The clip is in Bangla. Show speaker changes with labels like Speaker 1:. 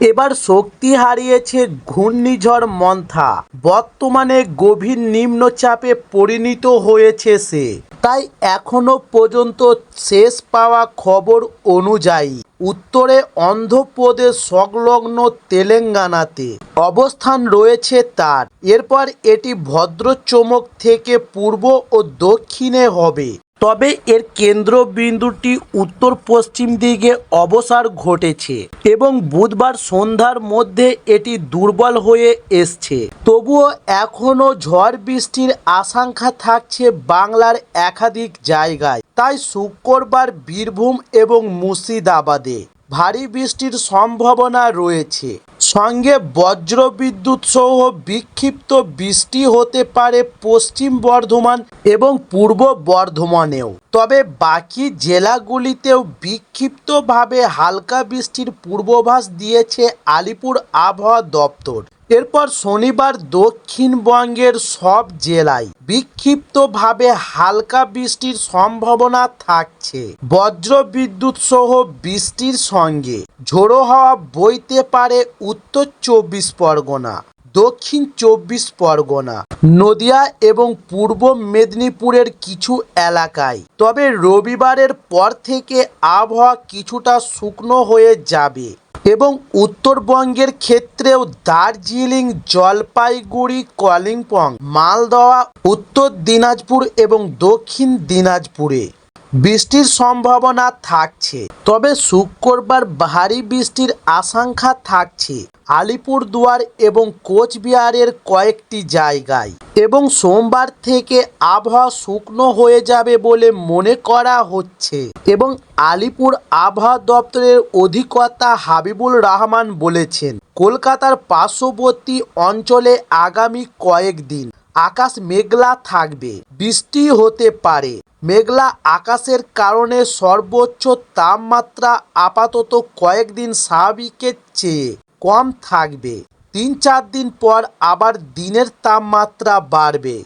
Speaker 1: এবার শক্তি হারিয়েছে ঘূর্ণিঝড় মন্থা। বর্তমানে গভীর নিম্নচাপে পরিণত হয়েছে সে। তাই এখনও পর্যন্ত শেষ পাওয়া খবর অনুযায়ী উত্তরে অন্ধ্রপ্রদেশ সংলগ্ন তেলেঙ্গানাতে অবস্থান রয়েছে তার। এরপর এটি ভদ্রচমক থেকে পূর্ব ও দক্ষিণে হবে। তবে এর কেন্দ্রবিন্দুটি উত্তর পশ্চিম দিকে অবসর ঘটেছে এবং বুধবার সন্ধ্যার মধ্যে এটি দুর্বল হয়ে এসছে। তবুও এখনও ঝড় বৃষ্টির আশঙ্কা থাকছে বাংলার একাধিক জায়গায়। তাই শুক্রবার বীরভূম এবং মুর্শিদাবাদে ভারী বৃষ্টির সম্ভাবনা রয়েছে। সঙ্গে বজ্রবিদ্যুৎ সহ বিক্ষিপ্ত বৃষ্টি হতে পারে পশ্চিম বর্ধমান এবং পূর্ব বর্ধমানেও। তবে বাকি জেলাগুলিতেও বিক্ষিপ্তভাবে হালকা বৃষ্টির পূর্বাভাস দিয়েছে আলিপুর আবহাওয়া দপ্তর। এরপর শনিবার দক্ষিণবঙ্গের সব জেলায় বিক্ষিপ্তভাবে হালকা বৃষ্টির সম্ভাবনা থাকছে। বজ্র বিদ্যুৎ সহ বৃষ্টির সঙ্গে ঝোড়ো হাওয়া বইতে পারে উত্তর চব্বিশ পরগনা, দক্ষিণ চব্বিশ পরগনা, নদিয়া এবং পূর্ব মেদিনীপুরের কিছু এলাকায়। তবে রবিবারের পর থেকে আবহাওয়া কিছুটা শুকনো হয়ে যাবে। এবং উত্তরবঙ্গের ক্ষেত্রেও দার্জিলিং জলপাইগুড়ি কালিম্পং মালদহ উত্তর দিনাজপুর এবং দক্ষিণ দিনাজপুরে। বৃষ্টির সম্ভাবনা থাকছে। তবে শুক্রবার ভারী বৃষ্টির আশঙ্কা থাকছে আলিপুরদুয়ার এবং কোচবিহারের কয়েকটি জায়গায়। এবং সোমবার থেকে আবহাওয়া শুকনো হয়ে যাবে বলে মনে করা হচ্ছে। এবং আলিপুর আবহাওয়া দপ্তরের অধিকর্তা হাবিবুল রহমান বলেছেন, কলকাতার পার্শ্ববর্তী অঞ্চলে আগামী কয়েকদিন আকাশ মেঘলা থাকবে, বৃষ্টি হতে পারে। মেঘলা আকাশের কারণে সর্বোচ্চ তাপমাত্রা আপাতত কয়েকদিন স্বাভাবিকের চেয়ে কম থাকবে। তিন চার দিন পর আবার দিনের তাপমাত্রা বাড়বে।